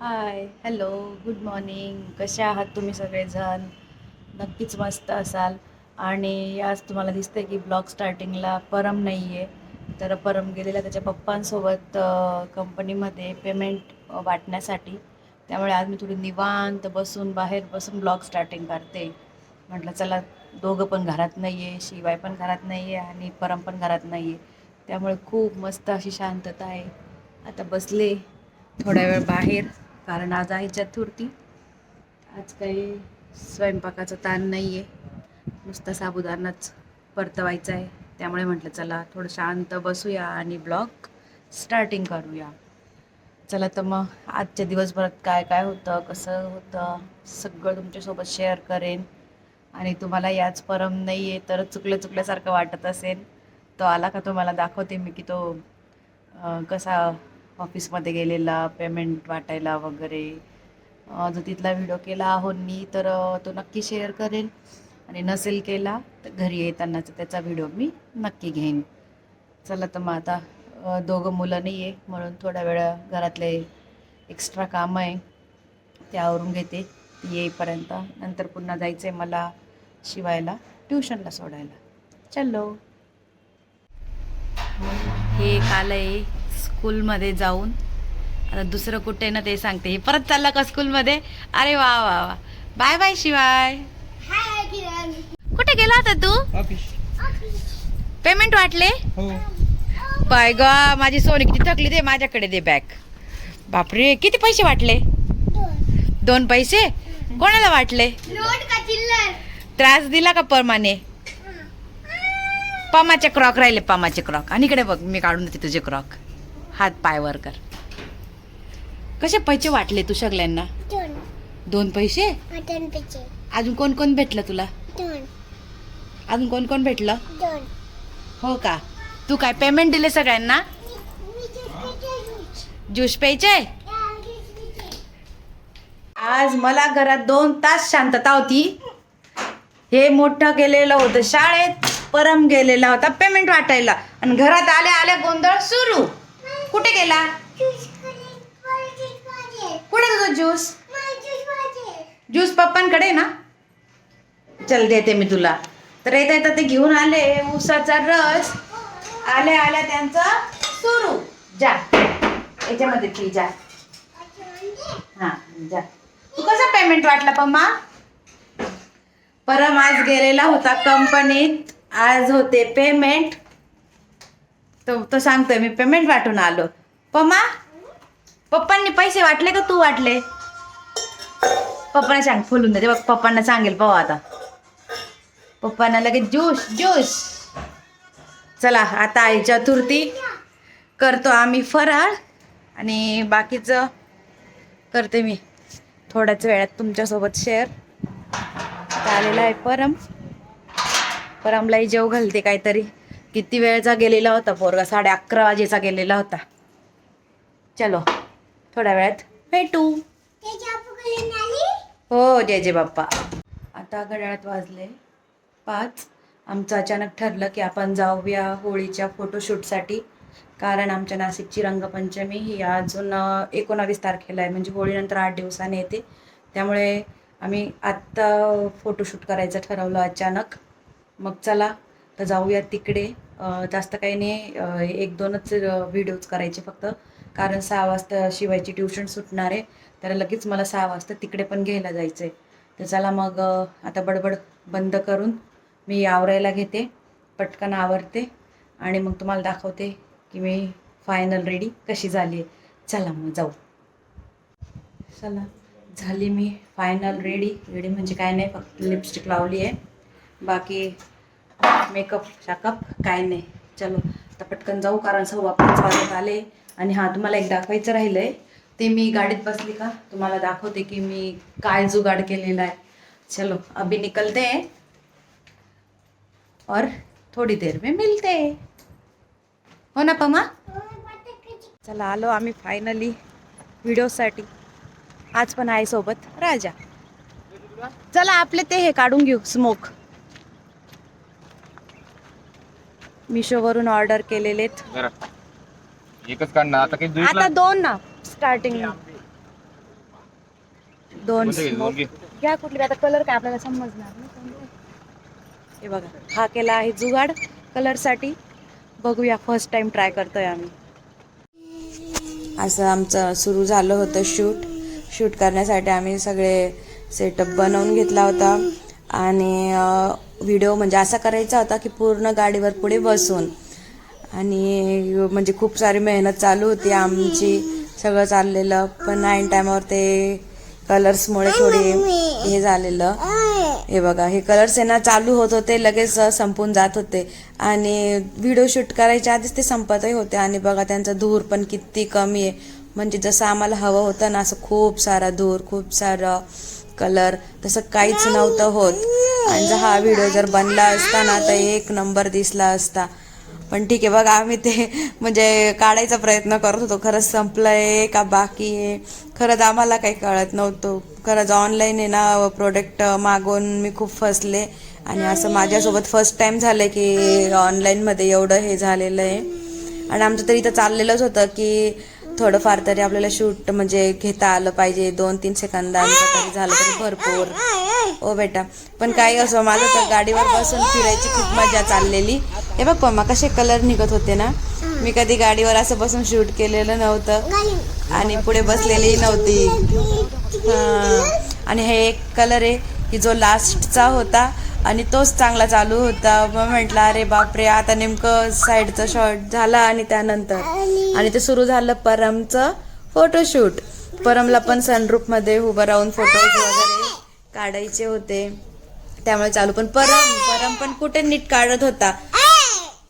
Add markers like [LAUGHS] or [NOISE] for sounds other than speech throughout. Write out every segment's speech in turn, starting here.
Hi hello good morning कसे आहात तुम्ही सगळेजण? नक्कीच मस्त असाल. आणि आज तुम्हाला दिसतंय की ब्लॉग स्टार्टिंगला परम नाही आहे तर परम गेलेला त्याच्या पप्पांसोबत कंपनीमध्ये पेमेंट वाटण्यासाठी. त्यामुळे आज मी थोडी निवांत बसून बाहेर बसून ब्लॉग स्टार्टिंग करते. म्हटलं चला दोघं पण घरात नाही आहे शिवाय पण घरात नाही आहे आणि परम पण घरात नाही आहे त्यामुळे खूप मस्त अशी शांतता आहे. आता बसले थोड्या वेळ बाहेर. कारण आज आहे चतुर्थी. आज काही स्वयंपाकाचा ताण नाही आहे नुसता साबुदाणाच परतवायचा आहे. त्यामुळे म्हटलं चला थोडं शांत बसूया आणि ब्लॉग स्टार्टिंग करूया. चला तर मग आजच्या दिवसभरात काय काय होतं कसं होतं सगळं तुमच्यासोबत शेअर करेन. आणि तुम्हाला याच परम नाही आहे तर चुकलं चुकल्यासारखं वाटत असेल. तो आला का तुम्हाला दाखवते मी की तो कसा ऑफिसमध्ये गेलेला पेमेंट वाटायला वगैरे. जो तिथला व्हिडिओ केला आहोंनी तर तो नक्की शेअर करेन. आणि नसेल केला तर घरी येतानाचा त्याचा व्हिडिओ मी नक्की घेईन. चला तर मग आता दोघं मुलं नाही आहे म्हणून थोड्या वेळ घरातले एक्स्ट्रा कामं आहे ते आवरून घेते. येईपर्यंत. नंतर पुन्हा जायचं आहे मला शिवायला ट्युशनला सोडायला. चलो. हे काल आहे स्कूलमध्ये जाऊन. आता दुसरं कुठे ना ते सांगते. हे परत चाललं का स्कूलमध्ये अरे वा वा वा. बाय बाय शिवाय. कुठे गेला होता तू? ऑफिस पेमेंट वाटले? हो. बाय ग माझी सोनी किती थकली दे माझ्याकडे दे बॅग. बापरे किती पैसे वाटले? दोन पैसे? कोणाला वाटले? नोट का चिल्लर? त्रास दिला का परमाने पमाचे क्रॉक राहिले पमाचे क्रॉक. आणि इकडे बघ मी काढून देते तुझे क्रॉक. हात पाय वर कर. कसे पैसे वाटले तू सगळ्यांना? दोन. दोन पैसे? दोन अजून कोण कोण भेटलं तुला? दोन. अजून कोण कोण भेटलं? दोन. हो का? तू काय पेमेंट दिले सगळ्यांना? ज्यूस प्यायचे आज मला घरात दोन तास शांतता होती. हे मोठं गेलेलं होतं शाळेत परम गेलेला होता पेमेंट वाटायला. आणि घरात आल्या आल्या गोंधळ सुरू. कुठे गेला? कुठे तुझा ज्यूस ज्यूस पप्पांकडे ना? चल देते मी तुला. तर येता येता ते घेऊन आले ऊसाचा रस. आल्या आल्या त्यांचं सुरू. जा. याच्यामध्ये पी जा. हा जा. तू कसा पेमेंट वाटला पम्मा? परम आज गेलेला होता कंपनीत. आज होते पेमेंट तो तो सांगतोय मी पेमेंट वाटून आलो. पम्मा पप्पांनी पैसे वाटले का तू वाटले? पप्पांना सांग फुलून दे. बघ पप्पांना सांगेल पाहू आता. पप्पांना लगेच ज्यूस ज्यूस. चला आता आई चतुर्थी करतो आम्ही फराळ. आणि बाकीचं करते मी. थोड्याच वेळात तुमच्यासोबत शेअर आलेला आहे परम. परमलाही जेव घालते काहीतरी. किती वेळचा गेलेला होता पोरगा? साडे अकरा वाजेचा गेलेला होता. चलो थोड्या वेळात भेटू. हो जय जय बाप्पा. आता घड्याळात वाजले पाच. आमचं अचानक ठरलं की आपण जाऊया होळीच्या फोटोशूटसाठी कारण आमच्या नाशिकची रंगपंचमी ही अजून एकोणावीस तारखेला आहे. म्हणजे होळीनंतर आठ दिवसाने येते. त्यामुळे आम्ही आत्ता फोटोशूट करायचं ठरवलं अचानक. मग चला तर जाऊया तिकडे. जास्त काही नाही. एक दोनच व्हिडिओज करायचे फक्त. कारण सहा वाजता शिवायची ट्युशन सुटणार आहे. तर लगेच मला सहा वाजता तिकडे पण घ्यायला जायचं आहे तर चला मग आता बडबड बंद करून मी आवरायला घेते. पटकन आवरते. आणि मग तुम्हाला दाखवते की मी फायनल रेडी कशी झाली आहे. चला मग जाऊ. चला. झाली मी फायनल रेडी रेडी म्हणजे काय नाही फक्त लिपस्टिक लावली आहे. बाकी मेकअप शाकअप काय नाही. चलो आता पटकन जाऊ कारण सव्वा पाच वाजत आले. आणि हां तुम्हाला एक दाखवायचं राहिलं आहे ते मी गाडीत बसली का? तुम्हाला दाखवते की मी काय जुगाड केलेला आहे. चलो अभी निकलते. हैं और थोडी देर में मिलते. हो ना पमा? चला आलो आम्ही फायनली व्हिडिओसाठी. आज पण आहे सोबत. राजा. चला आपले ते हे काढून घेऊ स्मोक मिशोवरून ऑर्डर केलेलेत जरा एकच काढणार आता काही आता दोन ना स्टार्टिंग दोन कोणतं घे, दोन smoke. घे. घ्या कुठली आता कलर काय आपल्याला समजणार नाही कोणते. हे बघा हा केला आहे जुगाड. कलरसाठी बघूया फर्स्ट टाइम ट्राय करतोय आम्ही. असं आमचं सुरू झालं होतं शूट शूट करण्यासाठी आम्ही सगळे सेटअप बनवून घेतला होता. आणि व्हिडिओ म्हणजे असा करायचा होता की पूर्ण गाडीवर पुढे बसून. आणि म्हणजे खूप सारी मेहनत चालू होती आमची सगळं चाललेलं. पण ऐन टायमावर ते कलर्समुळे थोडी हे झालेलं. हे बघा हे कलर्स आहे ना चालू होत होते लगेच संपून जात होते. आणि व्हिडिओ शूट करायच्या आधीच ते संपतही होते. आणि बघा त्यांचा धूर पण किती कमी आहे. म्हणजे जसं आम्हाला हवं होतं ना असं खूप सारा धूर खूप सारं कलर तसं काहीच नव्हतं होत. आणि जर हा व्हिडिओ जर बनला असता ना तर एक नंबर दिसला असता. पण ठीक आहे बघा आम्ही ते म्हणजे काढायचा प्रयत्न करत होतो. खरंच संपलंय का बाकी आहे? खरंच आम्हाला काही कळत नव्हतं. खरंच ऑनलाईन आहे ना प्रोडक्ट मागवून मी खूप फसले. आणि असं माझ्यासोबत फर्स्ट टाईम झालं की ऑनलाईनमध्ये एवढं हे झालेलं आहे. आणि आमचं तरी इथं चाललेलंच होतं की थोडंफार तरी आपल्याला शूट म्हणजे घेता आलं पाहिजे. दोन तीन सेकंदांचं तरी झालं तरी भरपूर. ओ बेटा. पण काही असो माझं तर गाडीवर बसून फिरायची खूप मजा चाललेली. हे बघ पम्मा कसे कलर निघत होते ना. मी कधी गाडीवर असं बसून शूट केलेलं नव्हतं. आणि पुढे बसलेली नव्हती. हा. आणि हे एक कलर आहे की जो लास्टचा होता आणि तोच चांगला चालू होता. मग म्हटलं अरे बापरे आता नेमकं साईडचं शॉट झाला आणि त्यानंतर. आणि ते सुरू झालं परमचं फोटोशूट परमला पण सनरूफमध्ये उभं राहून फोटोज वगैरे काढायचे होते. त्यामुळे चालू. पण परम परम पण कुठे नीट काढत होता.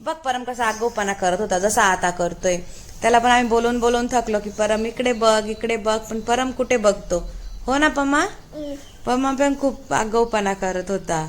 बघ परम कसा आगोपणा करत होता जसा आता करतोय. त्याला पण आम्ही बोलून बोलून थकलो की परम इकडे बघ इकडे बघ पण परम कुठे बघतो? हो ना पम्मा पम्मा पण खूप आगाऊपणा करत होता.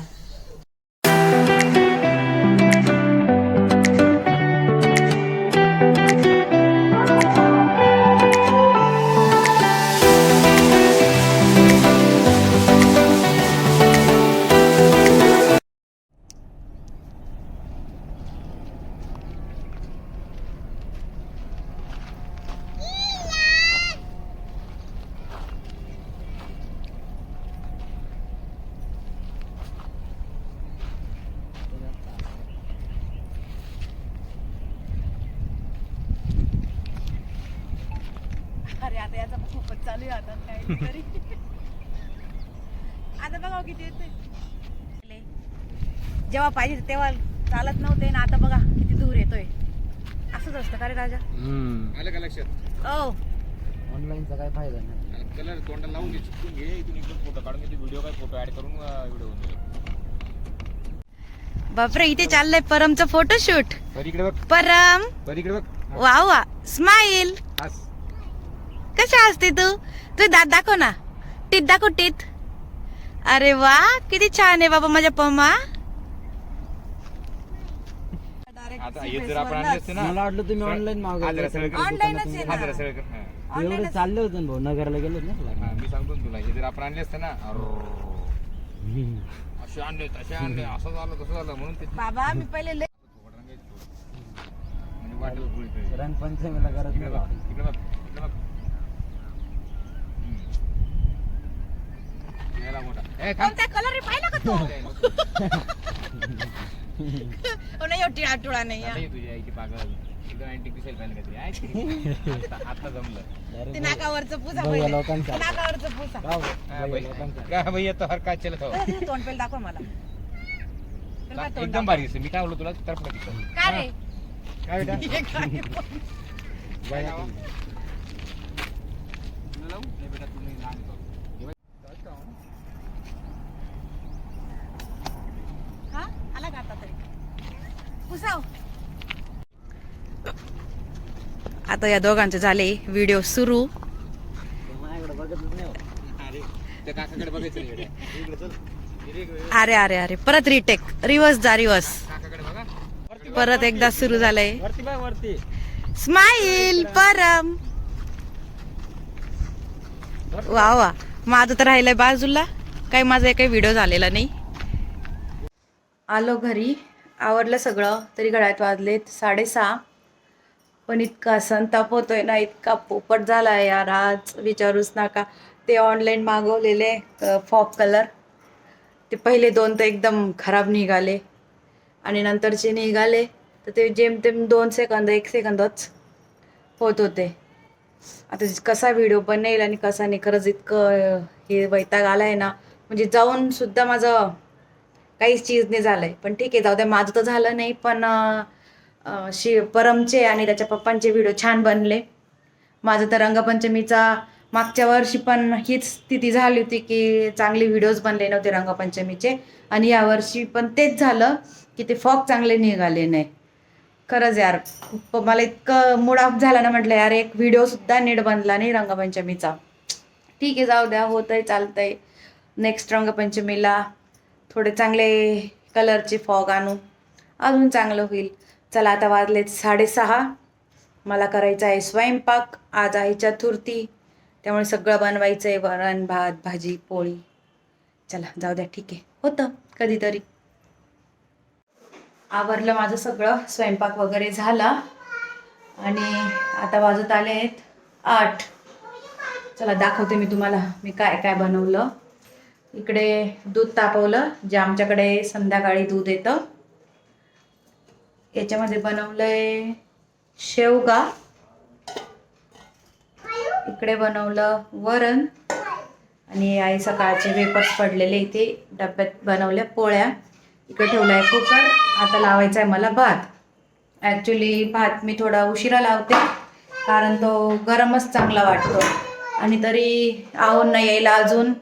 हो किती येते जेव्हा पाहिजे तेव्हा चालत नव्हते ना आता बघा किती दूर येतोय. असंच असतं का रे राजा? आलं का लक्षात? ओ ऑनलाईनचा काय फायदा नाही. कलर लावून घे चिपकून घे इथून इकडून फोटो काढून घे व्हिडिओ काय फोटो ऍड करून व्हिडिओ होऊन बापरे इथे चाललंय परमचं फोटोशूट बरं इकडे बघ. परम. बरं इकडे बघ. वा वा. स्माइल हास. कशा असते तू? तू दात दाखव ना. टीत दाखव टीत. अरे वा किती छान आहे बाबा माझ्या पम्मा आता हे जर आपण आणले असते ना मला वाटलं तुम्ही ऑनलाईन हा हा. जरा सरळ कर. हा. एवढे चालले होते ना भाऊ नगरला गेलो ना हा, मी सांगतो ना तुला हे जर आपण आणले असते ना अर्र. असे आणले तसे आणले असं झालं तसं झालं म्हणून ते बाबा मी पहिले लय- म्हणजे वाटेल गोळी काही. रंगपंचमीला करत इकडे नाही बघ इकडे बघ इकडे बघ चेहरा मोठा. ए थांब. कोणता कलर पाहिला का तो? [LAUGHS] हो नाही टिळा टुळा नाही तुझ्या आईची पागल. ते. नाकावरचं पुसा भैया. नाकावरचं पुसा. तो हर काय चलत हो. तोंड पेल दाखव मला. एकदम. भारी मी काय [LAUGHS] बोलतो तुला? तरफ दिसतो का रे? काय बेटा हे काय? काय लावा? तुला लावू? नाही बेटा, तू नाही लहान आहे तो. हे बघ. हा आला का आता तरी पुसाव. आता या दोघांचे झाले व्हिडिओ सुरू. अरे, अरे अरे परत रिटेक रिवर्स जा रिवर्स परत एकदा सुरू झालंय. स्माइल परम. वा वा. माझं तर राहिलंय बाजूला. काही माझा काही व्हिडिओ झालेला नाही. आलो घरी. आवरलं सगळं तरी घड्यात वाजलेत साडेसहा. पण इतका संताप होतोय ना इतका पोपट झाला आहे यार आज विचारूच नका. ते ऑनलाईन मागवलेले फॉक कलर ते पहिले दोन तर एकदम खराब निघाले. आणि नंतरचे निघाले तर ते जेमतेम दोन सेकंद एक सेकंदच होत होते. आता कसा व्हिडिओ बनेल आणि कसा नाही खरंच इतकं हे वैताग आला आहे ना. म्हणजे जाऊन सुद्धा माझं काहीच चीज नाही झालं आहे पण ठीक आहे जाऊ द्या माझं तर झालं नाही पण अं, शि परमचे आणि त्याच्या पप्पांचे व्हिडिओ छान बनले. माझं तर रंगपंचमीचा मागच्या वर्षी पण हीच स्थिती झाली होती की चांगले व्हिडिओज बनले नव्हते रंगपंचमीचे. आणि यावर्षी पण तेच झालं की ते फॉग चांगले निघाले नाही. खरंच यार खूप मला इतकं मूड ऑफ झाला ना म्हटलं यार एक व्हिडिओसुद्धा नीट बनला नाही रंगपंचमीचा. ठीक आहे जाऊ द्या होतंय चालतंय. नेक्स्ट रंगपंचमीला थोडे चांगले कलरचे फॉग आणू. अजून चांगलं होईल. चला आता वाजलेत साडेसहा. मला करायचं आहे स्वयंपाक. आज आहे चतुर्थी. त्यामुळे सगळं बनवायचं आहे वरण भात भाजी पोळी. चला जाऊ द्या. ठीक आहे. होतं कधीतरी. आवरलं माझं सगळं. स्वयंपाक वगैरे झाला. आणि आता वाजत आले आहेत आठ. चला दाखवते मी तुम्हाला मी काय काय बनवलं. इकडे दूध तापवलं जे आमच्याकडे संध्याकाळी दूध येतं. याच्यामध्ये बनवलंय शेवगा इकडे बनवलं वरण. आणि आई सकाळचे वेपर्स पडलेले इथे डब्यात बनवल्या पोळ्या. इकडे ठेवला आहे कुकर. आता लावायचा आहे मला भात. ॲक्च्युली भात मी थोडा उशिरा लावते कारण तो गरमच चांगला वाटतो. आणि तरी आवून नाही यायला अजून.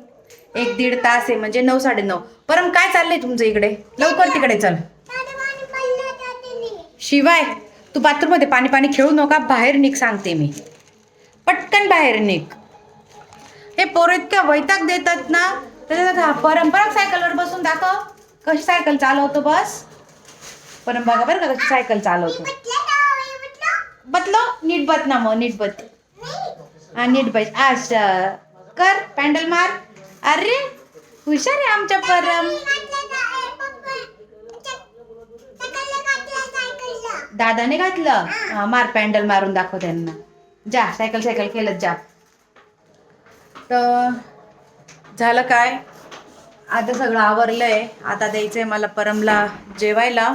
एक दीड तास आहे म्हणजे नऊ साडेनऊ. परम काय चाललंय तुमचं इकडे? लवकर तिकडे चल. शिवाय तू बाथरूममध्ये पाणी पाणी खेळू नका बाहेर निघ सांगते मी. पटकन बाहेर निघ. हे पोरं इतक्या वैताग देतात ना त्याच्यात हा परंपरा सायकलवर बसून दाखव. कशी सायकल चालवतो बस? परम बघा बरं का कशी सायकल चालवतो. बतलो? नीट बत ना मग नीट बत. हा नीट बस अच्छा कर पॅन्डल मार. अरे हुशार आहे आमच्या परम. दादाने घातलं. हा मार पॅन्डल मारून दाखव त्यांना. जा सायकल सायकल केलं जा. तर झालं काय? आता सगळं आवरलंय. आता द्यायचंय मला परमला जेवायला.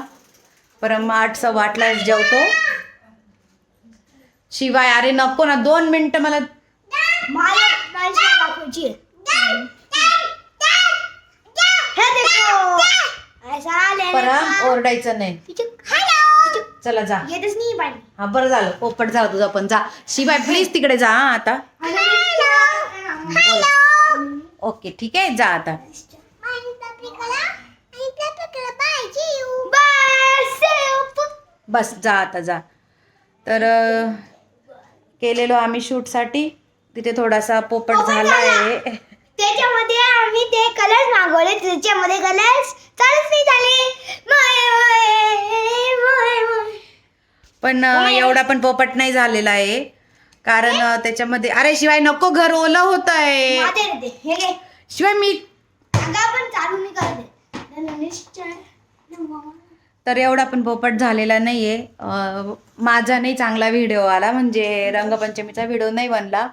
परम आठ सव्वा आठला जेवतो. शिवाय अरे नको ना. दोन मिनटं मला मला दाखवायची परम ओरडायचं नाही. हॅलो चला जा. येतच नाही पाणी. हा बरं झालं. पोपट झालं तुझं पण. जा. शिवाय प्लीज तिकडे जा हा आता. ओके ठीक आहे. जा आता. बस जा आता जा. तर केलेलो आम्ही शूटसाठी. तिथे थोडासा पोपट झाला. आहे त्याच्यामध्ये आम्ही ते कलर्स मागवले. त्याच्यामध्ये कलर्स चालूच नाही झाले. माय, माय, माय, माय. पण अं, एवढा पण पोपट नाही झालेला आहे. कारण अं, त्याच्यामध्ये अरे शिवाय नको घर ओलं होत आहे माते रे ते. हे घे. शिवाय मी अगं पण चालू नाही करत निश्चय तर एवढा पण पोपट झालेला नाहीये. अं, माझा नाही चांगला व्हिडिओ आला. म्हणजे रंगपंचमीचा व्हिडिओ नाही बनला.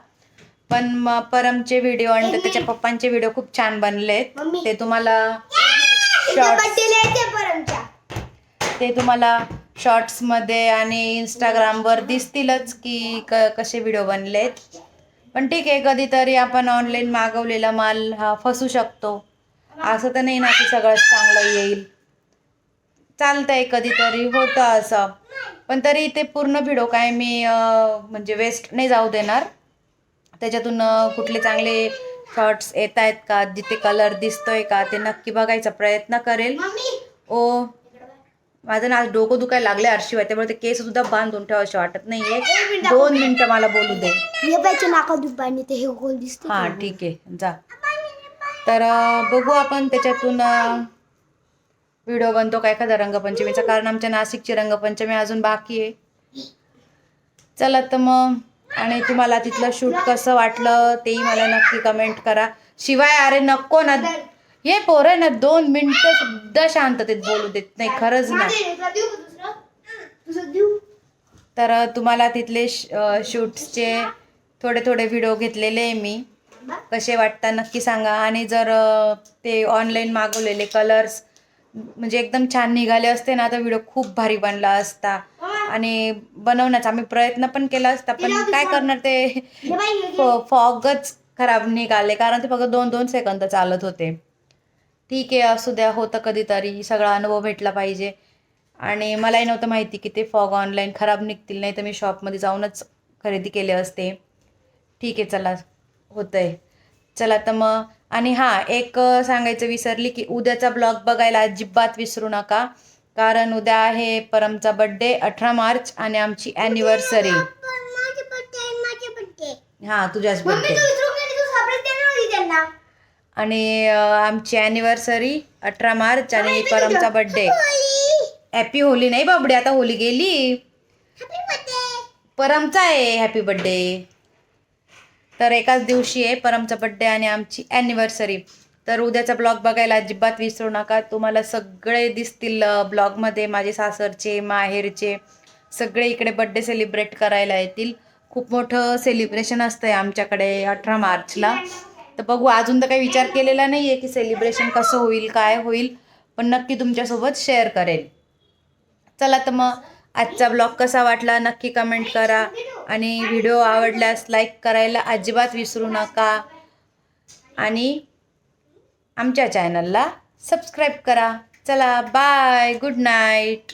पण म- परमचे व्हिडिओ आणि त्याच्या पप्पांचे व्हिडिओ खूप छान बनलेत. मम्मी. ते तुम्हाला शॉर्ट्स ते तुम्हाला शॉर्ट्समध्ये आणि इंस्टाग्रामवर दिसतीलच की क कसे व्हिडिओ बनलेत. पण ठीक आहे कधीतरी आपण ऑनलाईन मागवलेला माल हा फसू शकतो. असं तर नाही ना की सगळंच चांगलं येईल. चालतंय कधीतरी होतं असं. पण तरी ते पूर्ण व्हिडिओ काय मी अं, म्हणजे वेस्ट नाही जाऊ देणार. त्याच्यातून कुठले चांगले शॉर्ट्स येत आहेत का? जिथे कलर दिसतोय का? ते नक्की बघायचा प्रयत्न करेल. ओ माझं ना आज डोकं दुखायला लागले अर्शिवाय त्यामुळे ते केस सुद्धा बांधून ठेवायचे वाटत नाहीये. दोन मिनिटं मला बोलू दे. हे ठीक आहे. जा. तर बघू आपण त्याच्यातून व्हिडिओ बनतो का एखादा रंगपंचमीचा? कारण आमच्या नाशिकची रंगपंचमी अजून बाकी आहे. चला तर मग आणि तुम्हाला तिथलं शूट कसं वाटलं तेही मला नक्की कमेंट करा. शिवाय अरे नको ना. हे पोरं ना दोन मिनिटं सुद्धा शांततेत बोलू देत नाही खरंच ना. माझे तुला देऊ का दुसरं? तुझं देऊ तर तुम्हाला तिथले शूट्सचे थोडे थोडे व्हिडिओ घेतलेले आहे मी. कसे वाटतात नक्की सांगा. आणि जर ते ऑनलाईन मागवलेले कलर्स म्हणजे एकदम छान निघाले असते ना तर व्हिडिओ खूप भारी बनला असता. आणि बनवण्याचा आम्ही प्रयत्न पण केला असता पण काय करणार ते. फॉगच खराब निघाले कारण ते फक्त दोन दोन सेकंद चालत होते. ठीक आहे असू द्या होतं कधीतरी सगळा अनुभव भेटला पाहिजे. आणि मलाही नव्हतं माहिती की ते फॉग ऑनलाईन खराब निघतील नाही तर मी शॉपमध्ये जाऊनच खरेदी केले असते. ठीक आहे चला होतं आहे चला तर मग आणि हां एक सांगायचं विसरली की उद्याचा ब्लॉग बघायला अजिबात विसरू नका. कारण उद्या आहे परमचा बड्डे अठरा मार्च आणि आमची birthday. हां तुझ्याच बड्डे त्यांना. आणि आमची ॲनिव्हर्सरी अठरा मार्च आणि परमचा बड्डे. हॅपी होली नाही बाबडी आता होली गेली. परमचा आहे हॅपी बड्डे तर एकाच दिवशी आहे परमचा बड्डे आणि आमची ॲनिव्हर्सरी तर उद्याचा ब्लॉग बघायला अजिबात विसरू नका. तुम्हाला सगळे दिसतील ब्लॉगमध्ये माझे सासरचे माहेरचे. सगळे इकडे बड्डे सेलिब्रेट करायला येतील. खूप मोठं सेलिब्रेशन असतं आहे आमच्याकडे अठरा मार्चला. तर बघू अजून तर काही विचार केलेला नाही आहे की सेलिब्रेशन कसं होईल काय होईल. पण नक्की तुमच्यासोबत शेअर करेल चला तर मग आजचा ब्लॉग कसा वाटला नक्की कमेंट करा. आणि व्हिडिओ आवडल्यास लाईक करायला अजिबात विसरू नका. आणि आमच्या चॅनलला सबस्क्राईब करा. चला बाय. Good night.